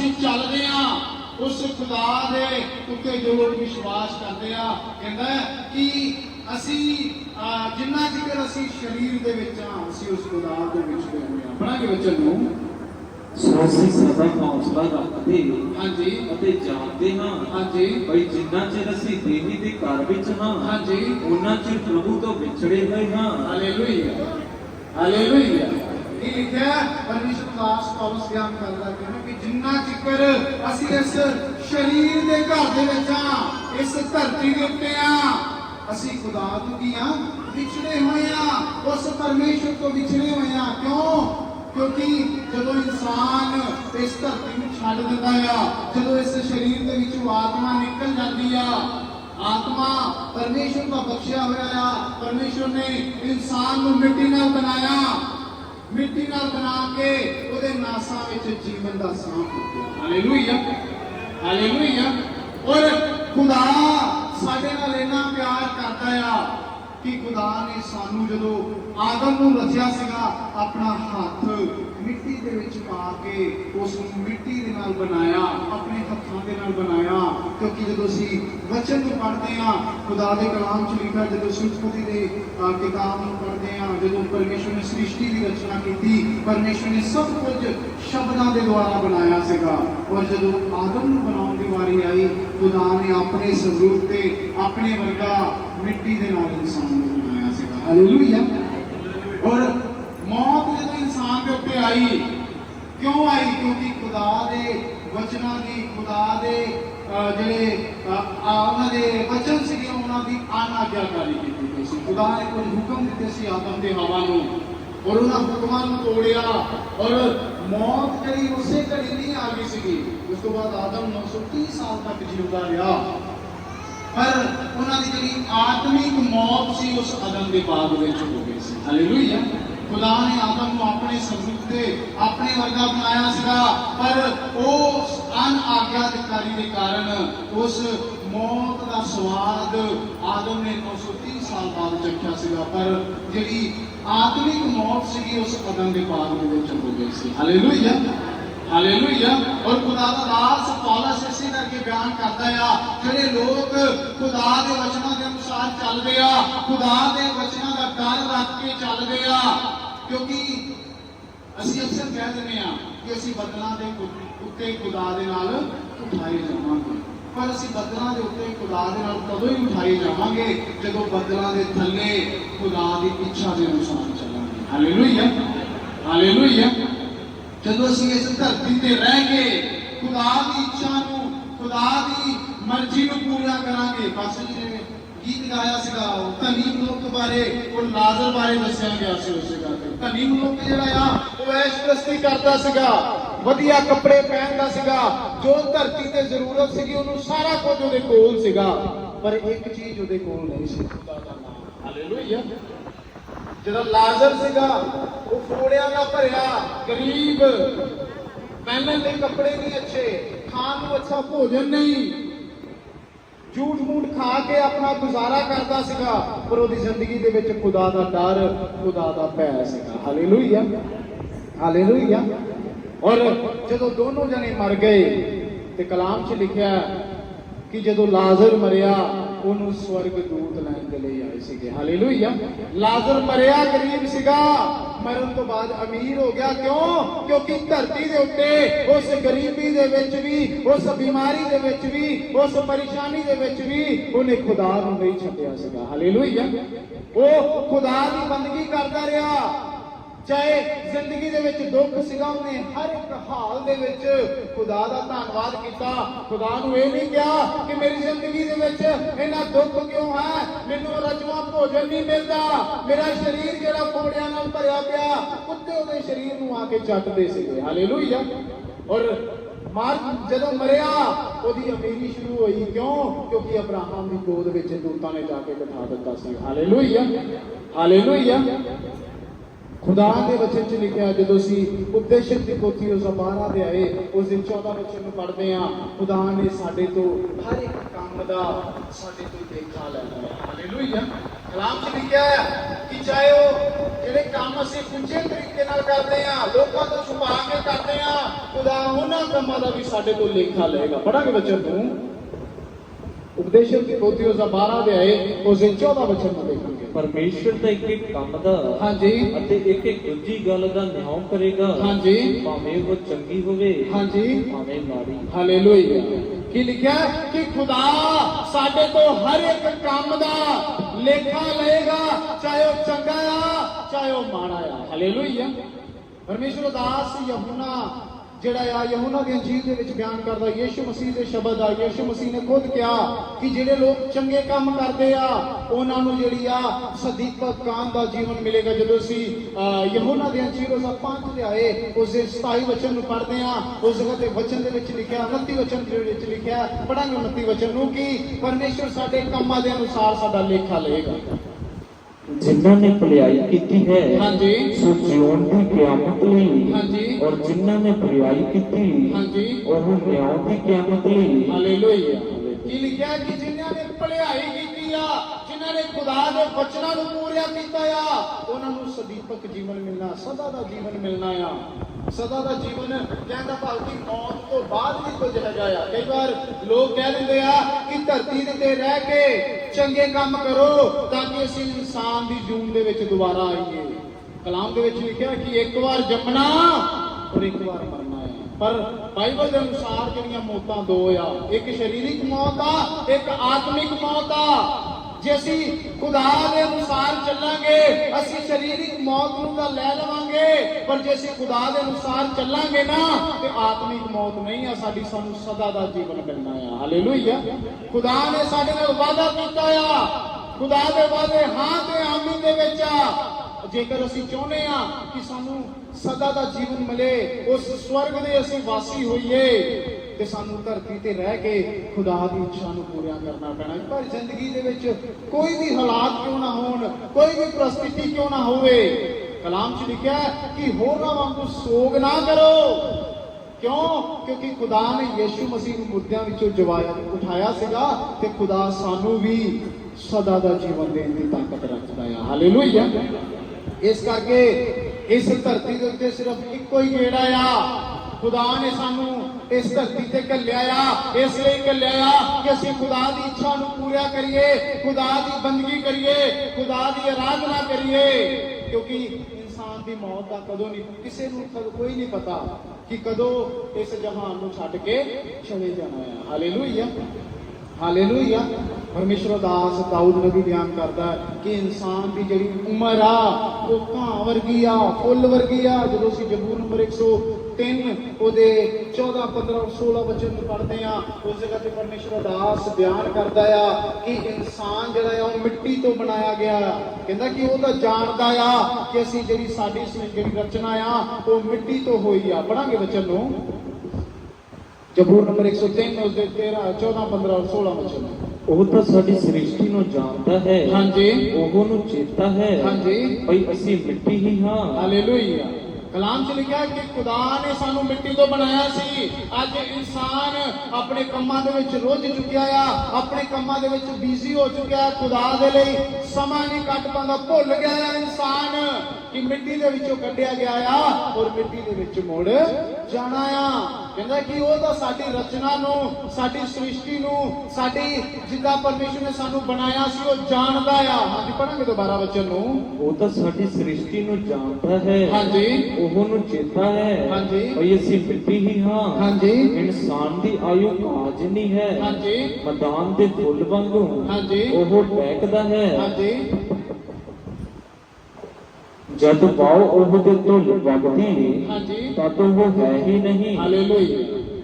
ਅਸੀਂ ਚੱਲਦੇ ਆ ਉਸ ਖੁਦਾ ਦੇ ਉੱਤੇ ਜੋ ਲੋਕ ਵਿਸ਼ਵਾਸ ਕਰਦੇ ਆ ਕਹਿੰਦਾ ਕਿ ਅਸੀਂ ਜਿੰਨਾ ਚਿਰ ਅਸੀਂ ਸਰੀਰ ਦੇ ਵਿੱਚ ਆ ਅਸੀਂ ਉਸ ਖੁਦਾ ਦੇ ਵਿੱਚ ਹੋਏ ਆ ਪੜਾਂਗੇ ਬੱਚਨ ਨੂੰ। ਸੋ ਅਸੀਂ ਸਦਾ ਹੌਸਲਾ ਰੱਖਦੇ ਹਾਂਜੀ। ਅਤੇ ਜਾਣਦੇ ਹਾਂ ਹਾਂਜੀ। ਬਈ ਜਿੰਨਾ ਚਿਰ ਅਸੀਂ ਦੇਵੀ ਦੇ ਘਰ ਵਿੱਚ ਹਾਂ ਹਾਂਜੀ। ਉਹਨਾਂ ਚਿਰ ਪ੍ਰਭੂ ਤੋਂ ਵਿਛੜੇ ਹੋਏ ਹਾਂ। ਹਾਲੇਲੂਇਆ। ਹਾਲੇਲੂਇਆ। ਇਹ ਲਿਖਿਆ ਹੈ, ਪਰਮੇਸ਼ਰ ਦਾਸ ਪੌਲਸ ਗਿਆਨ ਕਰਦਾ ਕਹਿੰਦਾ ਕਿ ਜਿੰਨਾ ਚਿਕਰ ਅਸੀਂ ਇਸ ਸਰੀਰ ਦੇ ਘਰ ਦੇ ਵਿੱਚ ਆ ਇਸ ਧਰਤੀ ਦੇ ਉੱਤੇ ਆ ਅਸੀਂ ਖੁਦਾ ਤੋਂ ਕੀ ਆ ਵਿਛੜੇ ਹੋਏ ਆ ਉਸ ਪਰਮੇਸ਼ਰ ਤੋਂ ਵਿਛੜੇ ਹੋਏ ਆ ਕਿਉਂ ਕਿਉਂਕਿ ਜਦੋਂ ਇਨਸਾਨ ਇਸ ਧਰਤੀ ਨੂੰ ਛੱਡ ਦਿੰਦਾ ਆ ਜਦੋਂ ਇਸ ਸਰੀਰ ਦੇ ਵਿੱਚੋਂ ਆਤਮਾ ਨਿਕਲ ਜਾਂਦੀ ਆ ਆਤਮਾ ਪਰਮੇਸ਼ਰ ਦਾ ਬਖਸ਼ਿਆ ਹੋਇਆ ਆ ਪਰਮੇਸ਼ਰ ਨੇ ਇਨਸਾਨ ਨੂੰ ਮਿੱਟੀ ਨਾਲ ਬਣਾਇਆ ਮਿੱਟੀ ਨਾਲ ਬਣਾ ਕੇ ਉਹਦੇ ਨਾਸਾਂ ਵਿੱਚ ਜੀਵਨ ਦਾ ਸਾਹ ਫੂਕਿਆ ਹਾਲੇਲੂਇਆ ਹਾਲੇਲੂਇਆ ਔਰ ਖੁਦਾ ਸਾਡੇ ਨਾਲ ਇੰਨਾ ਪਿਆਰ ਕਰਦਾ ਆ ਕਿ ਖੁਦਾ ਨੇ ਸਾਨੂੰ ਜਦੋਂ ਆਦਮ ਨੂੰ ਰਚਿਆ ਸੀਗਾ, ਆਪਣਾ ਹੱਥ ਮਿੱਟੀ ਦੇ ਵਿੱਚ ਪਾ ਕੇ ਉਸ ਨੂੰ ਮਿੱਟੀ ਦੇ ਨਾਲ ਬਣਾਇਆ, ਆਪਣੇ ਹੱਥਾਂ ਦੇ ਨਾਲ ਬਣਾਇਆ। ਕਿਉਂਕਿ ਜਦੋਂ ਅਸੀਂ ਵਚਨ ਨੂੰ ਪੜ੍ਹਦੇ ਹਾਂ, ਖੁਦਾ ਦੇ ਕਲਾਮ ਚ ਲਿਖਿਆ, ਜਦੋਂ ਸੁਖਪਤੀ ਦੇ ਕਿਤਾਬ ਨੂੰ ਪੜ੍ਹਦੇ ਹਾਂ, ਜਦੋਂ ਪਰਮੇਸ਼ਰ ਨੇ ਸ੍ਰਿਸ਼ਟੀ ਦੀ ਰਚਨਾ ਕੀਤੀ, ਪਰਮੇਸ਼ਰ ਨੇ ਸਭ ਕੁਝ ਸ਼ਬਦਾਂ ਦੇ ਦੁਆਰਾ ਬਣਾਇਆ ਸੀਗਾ। ਔਰ ਜਦੋਂ ਆਦਮ ਨੂੰ ਬਣਾਉਣ ਦੀ ਵਾਰੀ ਆਈ, ਖੁਦਾ ਨੇ ਆਪਣੇ ਸਰੂਪ ਤੇ ਆਪਣੇ ਵਰਗਾ ਮਿੱਟੀ ਦੇ ਨਾਲ ਇਨਸਾਨ ਨੂੰ ਬਣਾਇਆ ਸੀਗਾ। ਹਾਲੇਲੂਇਆ ਔਰ ਮੌਤ ਜਦੋਂ ਇਨਸਾਨ ਦੇ ਉੱਤੇ ਆਈ। ਕਿਉਂ ਆਈ? ਕਿਉਂਕਿ ਖੁਦਾ ਦੇ ਵਚਨਾਂ ਦੀ ਖੁਦਾ ਦੇ ਅਹ, ਜਿਹੜੇ ਅਹ, ਆ ਉਹਨਾਂ ਦੇ ਵਚਨ ਸੀਗੇ ਉਹਨਾਂ ਦੀ ਅਨਾਗਿਆਕਾਰੀ ਕੀਤੀ ਗਈ ਸੀ। ਖੁਦਾ ਨੇ ਕੁਝ ਹੁਕਮ ਦਿੱਤੇ ਸੀ ਆਦਮ ਤੇ ਹਵਾ ਨੂੰ। ਔਰ ਉਹਨਾਂ ਹੁਕਮਾਂ ਨੂੰ ਤੋੜਿਆ। ਔਰ ਮੌਤ ਜਿਹੜੀ ਉਸੇ ਘੜੀ ਨਹੀਂ ਆ ਗਈ ਸੀਗੀ। ਉਸ ਤੋਂ ਬਾਅਦ ਆਦਮ 930 ਸਾਲ ਤੱਕ ਜਿਉਂਦਾ ਰਿਹਾ। ਪਰ ਉਹਨਾਂ ਦੀ ਜਿਹੜੀ ਆਤਮਿਕ ਮੌਤ ਸੀ ਉਸ ਆਦਮ ਦੇ ਬਾਗ ਵਿੱਚ ਹੋ ਗਈ ਸੀ। ਹਾਲੇਲੂਇਆ ਖੁਦਾ ਨੇ ਆਦਮ ਨੂੰ ਆਪਣੇ ਸਰੂਪ ਤੇ ਆਪਣੇ ਵਰਗਾ ਬਣਾਇਆ ਸੀਗਾ, ਪਰ ਉਸ ਅਨ ਆਗਿਆਕਾਰੀ ਦੇ ਕਾਰਨ ਉਸ ਮੌਤ ਦਾ ਸਵਾਦ ਆਦਮ ਨੇ 930 ਸਾਲ ਬਾਅਦ ਚੱਖਿਆ ਸੀਗਾ, ਪਰ ਜਿਹੜੀ ਆਤਮਿਕ ਮੌਤ ਸੀਗੀ, ਉਸ ਆਦਮ ਦੇ ਬਾਗ ਦੇ ਵਿੱਚ ਹੋ ਗਈ ਸੀ। ਹਾਲੇਲੂਇਆ ਹਾਲੇਲੂਇਆ ਔਰ ਖੁਦਾ ਦਾ ਦਾਸ ਪੌਲਸ ਇਸੇ ਕਰਕੇ ਬਿਆਨ ਕਰਦਾ ਆ, ਜਿਹੜੇ ਲੋਕ ਖੁਦਾ ਦੇ ਵਚਨਾਂ ਦੇ ਅਨੁਸਾਰ ਚੱਲਦੇ ਆ ਖੁਦਾ ਦੇ ਵਚਨਾਂ ਦਾ ਡਰ ਰੱਖ ਕੇ ਚੱਲਦੇ ਆ ਕਿਉਂਕਿ ਅਸੀਂ ਅਕਸਰ ਕਹਿ ਦਿੰਦੇ ਆ ਕਿ ਅਸੀਂ ਬੱਦਲਾਂ ਦੇ ਉੱਤੇ ਖੁਦਾ ਦੇ ਨਾਲ ਉਠਾਏ ਜਾਵਾਂਗੇ। ਪਰ ਅਸੀਂ ਬੱਦਲਾਂ ਦੇ ਉੱਤੇ ਖੁਦਾ ਦੇ ਨਾਲ ਕਦੋਂ ਹੀ ਉਠਾਏ ਜਾਵਾਂਗੇ? ਜਦੋਂ ਬੱਦਲਾਂ ਦੇ ਥੱਲੇ ਖੁਦਾ ਦੀ ਇੱਛਾ ਦੇ ਅਨੁਸਾਰ ਚੱਲਾਂਗੇ। ਹਾਲੇਲੂਇਆ ਹਾਲੇਲੂਇਆ ਜਦੋਂ ਅਸੀਂ ਇਸ ਧਰਤੀ ਤੇ ਰਹਿ ਕੇ ਖੁਦਾ ਦੀ ਇੱਛਾ ਨੂੰ, ਖੁਦਾ ਦੀ ਮਰਜ਼ੀ ਨੂੰ ਪੂਰਾ ਕਰਾਂਗੇ, ਬਸ ਜੀ ਗੀਤ ਗਾਇਆ ਸੀਗਾ ਧਨੀ ਮਨੁੱਖ ਬਾਰੇ, ਉਹ ਲਾਜ਼ਰ ਬਾਰੇ ਦੱਸਿਆ ਗਿਆ ਸੀ ਉਸ ਜਗ੍ਹਾ ਤੇ। ਧਨੀ ਮਨੁੱਖ ਜਿਹੜਾ ਆ, ਉਹ ਐਸ਼ਪ੍ਰਸਤੀ ਕਰਦਾ ਸੀਗਾ, ਵਧੀਆ ਕੱਪੜੇ ਪਹਿਨਦਾ ਸੀਗਾ, ਜੋ ਧਰਤੀ ਤੇ ਜ਼ਰੂਰਤ ਸੀਗੀ, ਉਹਨੂੰ ਸਾਰਾ ਕੁਝ ਉਹਦੇ ਕੋਲ ਸੀਗਾ, ਪਰ ਇੱਕ ਚੀਜ਼ ਉਹਦੇ ਕੋਲ ਨਹੀਂ ਸੀ। ਖੁਦਾ ਦਾ ਨਾਮ ਹਾਲੇਲੂਇਆ। ਜਿਹੜਾ ਲਾਜ਼ਰ ਸੀਗਾ, ਉਹ ਫੋੜਿਆਂ ਦਾ ਭਰਿਆ, ਗਰੀਬ, ਪਹਿਨਣ ਦੇ ਕੱਪੜੇ ਨਹੀਂ ਅੱਛੇ, ਖਾਣ ਨੂੰ ਅੱਛਾ ਭੋਜਨ ਨਹੀਂ ਝੂਠ ਮੂਠ ਖਾ ਕੇ ਆਪਣਾ ਗੁਜ਼ਾਰਾ ਕਰਦਾ ਸੀਗਾ, ਪਰ ਉਹਦੀ ਜ਼ਿੰਦਗੀ ਦੇ ਵਿੱਚ ਖੁਦਾ ਦਾ ਡਰ, ਖੁਦਾ ਦਾ ਭੈ ਸੀਗਾ। ਹਾਲੇਲੂਇਆ ਹਾਲੇਲੂਇਆ ਔਰ ਜਦੋਂ ਦੋਨੋਂ ਜਣੇ ਮਰ ਗਏ, ਤੇ ਕਲਾਮ 'ਚ ਲਿਖਿਆ ਕਿ ਜਦੋਂ ਲਾਜ਼ਰ ਮਰਿਆ ਉਹਨੂੰ ਸਵਰਗ ਦੂਤ ਲੈਣ ਦੇ ਲਈ ਆਏ ਸੀਗੇ। ਹਾਲੇਲੂਇਆ ਲਾਜ਼ਰ ਮਰਿਆ, ਗਰੀਬ ਸੀਗਾ। ਮਰਨ ਤੋਂ ਬਾਅਦ ਅਮੀਰ ਹੋ ਗਿਆ। ਕਿਉਂ? ਕਿਉਂਕਿ ਧਰਤੀ ਦੇ ਉੱਤੇ, ਉਸ ਗਰੀਬੀ ਦੇ ਵਿੱਚ ਵੀ, ਉਸ ਬਿਮਾਰੀ ਦੇ ਵਿੱਚ ਵੀ, ਉਸ ਪਰੇਸ਼ਾਨੀ ਦੇ ਵਿੱਚ ਵੀ ਉਹਨੇ ਖੁਦਾ ਨੂੰ ਨਹੀਂ ਛੱਡਿਆ ਸੀਗਾ। ਹਾਲੇਲੂਇਆ ਉਹ ਖੁਦਾ ਦੀ ਬੰਦਗੀ ਕਰਦਾ ਰਿਹਾ। ਚਾਹੇ ਜ਼ਿੰਦਗੀ ਦੇ ਵਿੱਚ ਦੁੱਖ ਸੀਗਾ ਉਹਨੇ ਹਰ ਇੱਕ ਹਾਲ ਦੇ ਵਿੱਚ ਖੁਦਾ ਦਾ ਧੰਨਵਾਦ ਕੀਤਾ। ਖੁਦਾ ਨੂੰ ਇਹ ਨਹੀਂ ਕਿਹਾ ਕਿ ਮੇਰੀ ਜ਼ਿੰਦਗੀ ਦੇ ਵਿੱਚ ਇੰਨਾ ਦੁੱਖ ਕਿਉਂ ਹੈ? ਮੈਨੂੰ ਰਜਵਾ ਭੋਜਨ ਨਹੀਂ ਮਿਲਦਾ। ਮੇਰਾ ਸਰੀਰ ਜਿਹੜਾ ਫੋੜਿਆਂ ਨਾਲ ਭਰਿਆ ਪਿਆ, ਕੁੱਤੇ ਉਹਦੇ ਸਰੀਰ ਨੂੰ ਆ ਕੇ ਚੱਟਦੇ ਸੀਗੇ। ਹਾਲੇਲੂਇਆ ਔਰ ਮਾਰ ਜਦੋਂ ਮਰਿਆ, ਉਹਦੀ ਅਮੀਰੀ ਸ਼ੁਰੂ ਹੋਈ। ਕਿਉਂ? ਕਿਉਂਕਿ ਅਬਰਾਹਮ ਦੀ ਗੋਦ ਵਿੱਚ ਦੂਤਾਂ ਨੇ ਜਾ ਕੇ ਬਿਠਾ ਦਿੱਤਾ ਸੀ। ਹਾਲੇਲੂਇਆ ਹਾਲੇਲੂਇਆ ਖੁਦਾ ਦੇ ਵਚਨ ਚ ਲਿਖਿਆ ਜਦੋਂ ਅਸੀਂ ਉਪਦੇਸ਼ਕ ਦੀ ਪੋਥੀ ਉਸ 12 ਦੇ ਆਏ ਉਸ ਦਿਨ 14 ਵਚਨ ਨੂੰ ਪੜ੍ਹਦੇ ਆ ਖੁਦਾ ਨੇ ਸਾਡੇ ਤੋਂ ਹਰ ਇੱਕ ਕੰਮ ਦਾ ਸਾਡੇ ਤੋਂ ਦੇਖਾ ਲੈਣਾ ਹੈ। ਹਾਲੇਲੂਇਆ ਕਲਾਮ 'ਚ ਲਿਖਿਆ ਹੈ ਕਿ ਚਾਹੇ ਉਹ ਜਿਹੜੇ ਕੰਮ ਅਸੀਂ ਪੁੱਛੇ ਤਰੀਕੇ ਨਾਲ ਕਰਦੇ ਆ ਲੋਕਾਂ ਤੋਂ ਛੁਪਾ ਕੇ ਕਰਦੇ ਆ ਖੁਦਾ ਉਹਨਾਂ ਕੰਮਾਂ ਦਾ ਵੀ ਸਾਡੇ ਤੋਂ ਲੇਖਾ ਲਏਗਾ। ਪੜਾਂਗੇ ਬੱਚਨ ਨੂੰ। ਉਪਦੇਸ਼ਕ ਦੀ ਪੋਥੀ ਉਸ ਦਾ 12 ਦੇ ਆਏ ਉਸ ਦੇ 14 ਬਚਨ ਨੂੰ ਦੇਖਾਂਗੇ। ਪਰਮੇਸ਼ਰ ਦਾ ਇੱਕ ਇੱਕ ਕੰਮ ਦਾ ਹਾਂਜੀ। ਅਤੇ ਇੱਕ ਇੱਕ ਦੂਜੀ ਗੱਲ ਦਾ ਨਿਆਂ ਕਰੇਗਾ। ਹਾਂਜੀ। ਭਾਵੇਂ ਉਹ ਚੰਗੀ ਹੋਵੇ ਹਾਂਜੀ। ਭਾਵੇਂ ਮਾੜੀ। ਹਾਲੇਲੂਇਆ। ਕੀ ਲਿਖਿਆ? ਕਿ ਖੁਦਾ ਸਾਡੇ ਤੋਂ ਹਰ ਇੱਕ ਕੰਮ ਦਾ ਲੇਖਾ ਲਏਗਾ ਚਾਹੇ ਉਹ ਚੰਗਾ ਆ ਚਾਹੇ ਉਹ ਮਾੜਾ ਆ। ਹਾਲੇਲੂਇਆ। ਪਰਮੇਸ਼ਰ ਦਾਸ ਯਹੂਨਾ ਜਿਹੜਾ ਆ ਯਹੂਨਾ ਦੀ ਅੰਜੀਲ ਦੇ ਵਿੱਚ ਬਿਆਨ ਕਰਦਾ ਯੀਸ਼ੂ ਮਸੀਹ ਦੇ ਸ਼ਬਦ ਆ। ਯੀਸ਼ੂ ਮਸੀਹ ਨੇ ਖੁਦ ਕਿਹਾ ਕਿ ਜਿਹੜੇ ਲੋਕ ਚੰਗੇ ਕੰਮ ਕਰਦੇ ਆ ਉਹਨਾਂ ਨੂੰ ਜਿਹੜੀ ਆ ਸਦੀਪਕ ਕਾਮ ਦਾ ਜੀਵਨ ਮਿਲੇਗਾ। ਜਦੋਂ ਅਸੀਂ ਅਹ, ਯਹੂਨਾ ਦੀ ਅੰਜੀਲ ਉਸ ਦਾ ਪੰਜ ਦੇ ਆਏ ਉਸ ਦੇ 27 ਵਚਨ ਨੂੰ ਪੜ੍ਹਦੇ ਆ ਉਸ ਜਗ੍ਹਾ ਤੇ ਵਚਨ ਦੇ ਵਿੱਚ ਲਿਖਿਆ 29 ਵਚਨ ਦੇ ਵਿੱਚ ਲਿਖਿਆ ਪੜਾਂਗੇ 29 ਵਚਨ ਨੂੰ ਕਿ ਪਰਮੇਸ਼ਰ ਸਾਡੇ ਕੰਮਾਂ ਦੇ ਅਨੁਸਾਰ ਸਾਡਾ ਲੇਖਾ ਲਏਗਾ। ਜਿਨ੍ਹਾਂ ਨੇ ਭਲਾਈ ਕੀਤੀ ਹੈ ਹਾਂਜੀ ਸੋ ਜਿਉਣ ਦੀ ਕਿਆਮਤ ਲਈ ਹਾਂਜੀ ਔਰ ਜਿਨ੍ਹਾਂ ਨੇ ਬੁਰਾਈ ਕੀਤੀ ਹਾਂਜੀ ਉਹ ਨਿਆਂ ਦੀ ਕਿਆਮਤ ਲਈ ਹਾਲੇਲੂਇਆ ਕੀ ਲਿਖਿਆ ਕਿ ਦੇ ਵਚਨਾਂ ਨੂੰ ਪੂਰਿਆ ਕੀਤਾ ਆ, ਉਹਨਾਂ ਨੂੰ ਸਦੀਪਕ ਜੀਵਨ ਮਿਲਣਾ, ਸਦਾ ਦਾ ਜੀਵਨ ਮਿਲਣਾ ਆ। ਸਦਾ ਦਾ ਜੀਵਨ ਕਹਿੰਦਾ ਭਾਵ ਕਿ ਮੌਤ ਤੋਂ ਬਾਅਦ ਵੀ ਕੁਝ ਹੈਗਾ ਆ ਕਈ ਵਾਰ ਲੋਕ ਕਹਿ ਦਿੰਦੇ ਆ ਕਿ ਧਰਤੀ ਦੇ ਤੇ ਰਹਿ ਕੇ ਚੰਗੇ ਕੰਮ ਕਰੋ ਤਾਂ ਕਿ ਅਸੀਂ ਇਨਸਾਨ ਦੀ ਜੂਨ ਦੇ ਵਿੱਚ ਦੁਬਾਰਾ ਆਈਏ। ਕਲਾਮ ਦੇ ਵਿੱਚ ਲਿਖਿਆ ਕਿ ਇੱਕ ਵਾਰ ਜੰਮਣਾ ਔਰ ਇੱਕ ਵਾਰ ਮਰਨਾ ਹੈ ਪਰ ਬਾਈਬਲ ਦੇ ਅਨੁਸਾਰ ਜਿਹੜੀਆਂ ਮੌਤਾਂ ਦੋ ਆ, ਇੱਕ ਸਰੀਰਿਕ ਮੌਤ ਆ, ਇੱਕ ਆਤਮਿਕ ਮੌਤ ਆ। ਜੇ ਅਸੀਂ ਖੁਦਾ ਦੇ ਅਨੁਸਾਰ ਚੱਲਾਂਗੇ, ਅਸੀਂ ਸਰੀਰਿਕ ਮੌਤ ਨੂੰ ਤਾਂ ਲੈ ਲਵਾਂਗੇ, ਪਰ ਜੇ ਅਸੀਂ ਖੁਦਾ ਦੇ ਅਨੁਸਾਰ ਚੱਲਾਂਗੇ ਨਾ, ਤੇ ਆਤਮਿਕ ਮੌਤ ਨਹੀਂ ਆ, ਸਾਡੀ ਸਾਨੂੰ ਸਦਾ ਦਾ ਜੀਵਨ ਮਿਲਣਾ ਆ। ਹਾਲੇਲੂਇਆ ਖੁਦਾ ਨੇ ਸਾਡੇ ਨਾਲ ਵਾਅਦਾ ਕੀਤਾ ਆ। ਖੁਦਾ ਦੇ ਵਾਅਦੇ ਹਾਂ ਤੇ ਆਮੀਨ ਦੇ ਵਿੱਚ ਆ। ਜੇਕਰ ਅਸੀਂ ਚਾਹੁੰਦੇ ਆ ਕਿ ਸਾਨੂੰ ਸਦਾ ਦਾ ਜੀਵਨ ਮਿਲੇ, ਉਸ ਸਵਰਗ ਦੇ ਅਸੀਂ ਵਾਸੀ ਹੋਈਏ ਤੇ ਸਾਨੂੰ ਧਰਤੀ ਤੇ ਰਹਿ ਕੇ ਖੁਦਾ ਦੀ ਇੱਛਾ ਨੂੰ ਪੂਰਾ ਕਰਨਾ ਪੈਣਾ ਹੈ। ਪਰ ਜ਼ਿੰਦਗੀ ਦੇ ਵਿੱਚ ਕੋਈ ਵੀ ਹਾਲਾਤ ਕਿਉਂ ਨਾ ਹੋਣ, ਕੋਈ ਵੀ ਪ੍ਰਸਥਿਤੀ ਕਿਉਂ ਨਾ ਹੋਵੇ, ਕਲਾਮ 'ਚ ਲਿਖਿਆ ਕਿ ਹੋਰਾਂ ਵਾਂਗੂ ਸੋਗ ਨਾ ਕਰੋ। ਕਿਉਂ? ਕਿਉਂਕਿ ਖੁਦਾ ਨੇ ਯੀਸ਼ੂ ਮਸੀਹ ਨੂੰ ਮੁਰਦਿਆਂ ਵਿੱਚੋਂ ਜਵਾਇਆ, ਉਠਾਇਆ ਸੀਗਾ ਤੇ ਖੁਦਾ ਸਾਨੂੰ ਵੀ ਸਦਾ ਦਾ ਜੀਵਨ ਦੇਣ ਦੀ ਤਾਕਤ ਰੱਖਦਾ ਹੈ ਹਾਲੇਲੂਇਆ। ਇਸ ਕਰਕੇ ਇਸ ਧਰਤੀ ਦੇ ਉੱਤੇ ਸਿਰਫ ਇੱਕੋ ਹੀ ਗੇੜਾ ਆ। ਖੁਦਾ ਨੇ ਸਾਨੂੰ ਇਸ ਧਰਤੀ ਤੇ ਘੱਲਿਆ ਆ, ਇਸ ਲਈ ਘੱਲਿਆ ਆ ਕਿ ਅਸੀਂ ਖੁਦਾ ਦੀ ਇੱਛਾ ਨੂੰ ਪੂਰਾ ਕਰੀਏ, ਖੁਦਾ ਦੀ ਬੰਦਗੀ ਕਰੀਏ, ਖੁਦਾ ਦੀ ਆਰਾਧਨਾ ਕਰੀਏ। ਕਿਉਂਕਿ ਇਨਸਾਨ ਦੀ ਮੌਤ ਦਾ ਕਦੋਂ ਨਹੀਂ, ਕਿਸੇ ਨੂੰ ਕੋਈ ਨਹੀਂ ਪਤਾ ਕਿ ਕਦੋਂ ਇਸ ਜਹਾਨ ਨੂੰ ਛੱਡ ਕੇ ਚਲੇ ਜਾਣਾ ਹੈ ਹਾਲੇਲੂਇਆ ਹਾਲੇਲੂਇਆ ਪਰਮੇਸ਼ਰ ਦਾਸ ਦਾਊਦ ਨਬੀ ਬਿਆਨ ਕਰਦਾ ਕਿ ਇਨਸਾਨ ਦੀ ਜਿਹੜੀ ਉਮਰ ਆ, ਉਹ ਘਾਹ ਵਰਗੀ ਆ, ਫੁੱਲ ਵਰਗੀ ਆ। ਜਦੋਂ ਅਸੀਂ ਜਬੂਰ ਨੰਬਰ 103 ਉਹਦੇ 14 15 ਔਰ 16 ਵਚਨ ਨੂੰ ਪੜ੍ਹਦੇ ਆ ਉਸ ਜਗ੍ਹਾ ਤੇ ਪਰਮੇਸ਼ਰ ਦਾਸ ਬਿਆਨ ਕਰਦਾ ਆ ਕਿ ਇਨਸਾਨ ਜਿਹੜਾ ਆ ਉਹ ਮਿੱਟੀ ਤੋਂ ਬਣਾਇਆ ਗਿਆ ਆ। ਕਹਿੰਦਾ ਕਿ ਉਹ ਤਾਂ ਜਾਣਦਾ ਆ ਕਿ ਅਸੀਂ ਜਿਹੜੀ ਸਾਡੀ ਜਿਹੜੀ ਰਚਨਾ ਆ ਉਹ ਮਿੱਟੀ ਤੋਂ ਹੋਈ ਆ। ਪੜਾਂਗੇ ਵਚਨ ਨੂੰ। ਜਬੂਰ ਨੰਬਰ 103 ਉਸ ਦੇ 13 14 15 ਔਰ 16 ਵਚਨ। ਉਹ ਤਾਂ ਸਾਡੀ ਸ੍ਰਿਸ਼ਟੀ ਨੂੰ ਜਾਣਦਾ ਹੈ। ਹਾਂਜੀ। ਉਹ ਨੂੰ ਚੇਤਾ ਹੈ। ਹਾਂਜੀ। ਭਈ ਅਸੀਂ ਮਿੱਟੀ ਹੀ ਹਾਂ। ਹਾਲੇਲੂਇਆ ਕਲਾਮ 'ਚ ਲਿਖਿਆ ਕਿ ਖੁਦਾ ਨੇ ਸਾਨੂੰ ਮਿੱਟੀ ਤੋਂ ਬਣਾਇਆ ਸੀ। ਅੱਜ ਇਨਸਾਨ ਆਪਣੇ ਕੰਮਾਂ ਦੇ ਵਿੱਚ ਰੁੱਝ ਚੁੱਕਿਆ ਆ ਆਪਣੇ ਕੰਮਾਂ ਦੇ ਵਿੱਚ ਬਿਜ਼ੀ ਹੋ ਚੁੱਕਿਆ ਖੁਦਾ ਦੇ ਲਈ ਸਮਾਂ ਨਹੀਂ ਕੱਟ ਪਾਉਂਦਾ ਭੁੱਲ ਗਿਆ ਆ ਇਨਸਾਨ ਕਿ ਮਿੱਟੀ ਦੇ ਵਿੱਚੋਂ ਕੱਢਿਆ ਗਿਆ ਆ ਔਰ ਮਿੱਟੀ ਦੇ ਵਿੱਚ ਮੁੜ ਜਾਣਾ ਆ। ਕਹਿੰਦਾ ਕਿ ਉਹ ਤਾਂ ਸਾਡੀ ਰਚਨਾ ਨੂੰ ਸਾਡੀ ਸ੍ਰਿਸ਼ਟੀ ਨੂੰ ਸਾਡੀ ਜਿੱਦਾਂ ਪਰਮੇਸ਼ਰ ਨੇ ਸਾਨੂੰ ਬਣਾਇਆ ਸੀ ਉਹ ਜਾਣਦਾ ਆ। ਹਾਂਜੀ ਪੜਾਂਗੇ ਦੁਬਾਰਾ ਬੱਚਨ ਨੂੰ। ਉਹ ਤਾਂ ਸਾਡੀ ਸ੍ਰਿਸ਼ਟੀ ਨੂੰ ਜਾਣਦਾ ਹੈ। ਹਾਂਜੀ। ਉਹ ਨੂੰ ਚੇਤਾ ਹੈ। ਹਾਂਜੀ। ਭਈ ਅਸੀਂ ਮਿੱਟੀ ਹੀ ਹਾਂ। ਹਾਂਜੀ। ਇਨਸਾਨ ਦੀ ਆਯੂ ਕਾਜ ਨਹੀਂ ਹੈ। ਹਾਂਜੀ। ਮੈਦਾਨ ਦੇ ਫੁੱਲ ਵਾਂਗੂ ਹਾਂਜੀ। ਉਹ ਬਹਿਕਦਾ ਹੈ। ਹਾਂਜੀ। ਜਦ ਪਾਓ ਉਹ ਦੇ ਤੋਂ ਵਗਦੀ ਹਾਂਜੀ। ਤਾਂ ਤੋਂ ਉਹ ਹੈ ਹੀ ਨਹੀਂ। ਹਾਲੇਲੂਇਆ।